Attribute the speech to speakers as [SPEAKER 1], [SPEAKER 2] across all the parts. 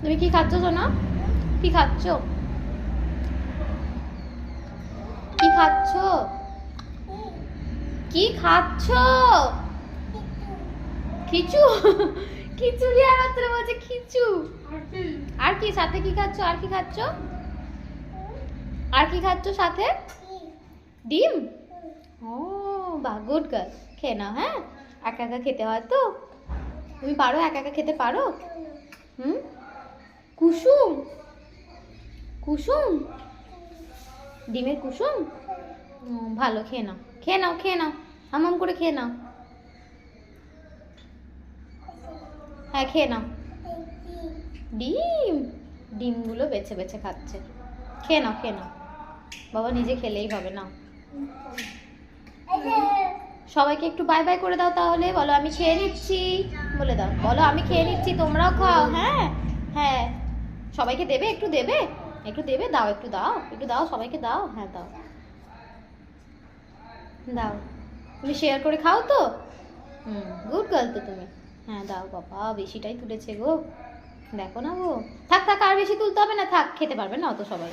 [SPEAKER 1] তুমি কি খাচ্ছ, সোনা? কি খাচ্ছ? কি খাচ্ছ? কি খাচ্ছ? খিচু? খিচুড়ি আর মাত্র বলছে খিচু। আর কি, সাথে কি খাচ্ছ? আর কি খাচ্ছ? আর কি খাচ্ছ সাথে? ডিম? ও বা গুড গার্ল খেয়ে নাও হ্যাঁ? একা একা খেতে হয় তো? তুমি পারো একা একা খেতে? পারো? কুসুম। কুসুম? ডিমের কুসুম? ভালো, খেয়ে নাও। খেয়ে নাও খেয়ে নাও। হামাম করে খেয়ে নাও। হ্যাঁ খেয়ে নাও। ডিম? ডিমগুলো বেছে বেছে খাচ্ছে। খেয়ে নাও খেয়ে নাও। বাবা, নিজে খেলেই হবে না সবাইকে একটু বাই বাই করে দাও তাহলে। বলো, আমি খেয়ে নিচ্ছি। বলে দাও। বলো, আমি খেয়ে নিচ্ছি, তোমরাও খাও। হ্যাঁ? হ্যাঁ। সবাইকে দেবে, একটু দেবে? একটু দেবে? দাও, একটু দাও। একটু দাও, সবাইকে দাও? হ্যাঁ দাও। দাও। তুমি শেয়ার করে খাও তো? হুম গুড গার্ল তো তুমি। হ্যাঁ দাও বাবা, বেশিটাই তুলেছে গো। দেখো না গো। থাক থাক, আর বেশি তুলতে হবে না। থাক, খেতে পারবে না অত সবাই।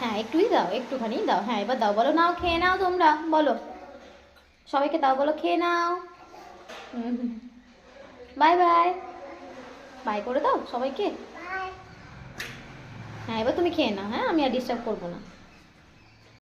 [SPEAKER 1] হ্যাঁ একটুই দাও, একটুখানি দাও। হ্যাঁ এবার দাও, বলো নাও, খেয়ে নাও তোমরা, বলো। সবাইকে দাও, বলো, খেয়ে নাও। Bye bye. বাই করে দাও সবাইকে। হ্যাঁ এবার তুমি খেয়ে নাও হ্যাঁ? আমি আর ডিস্টার্ব করব না।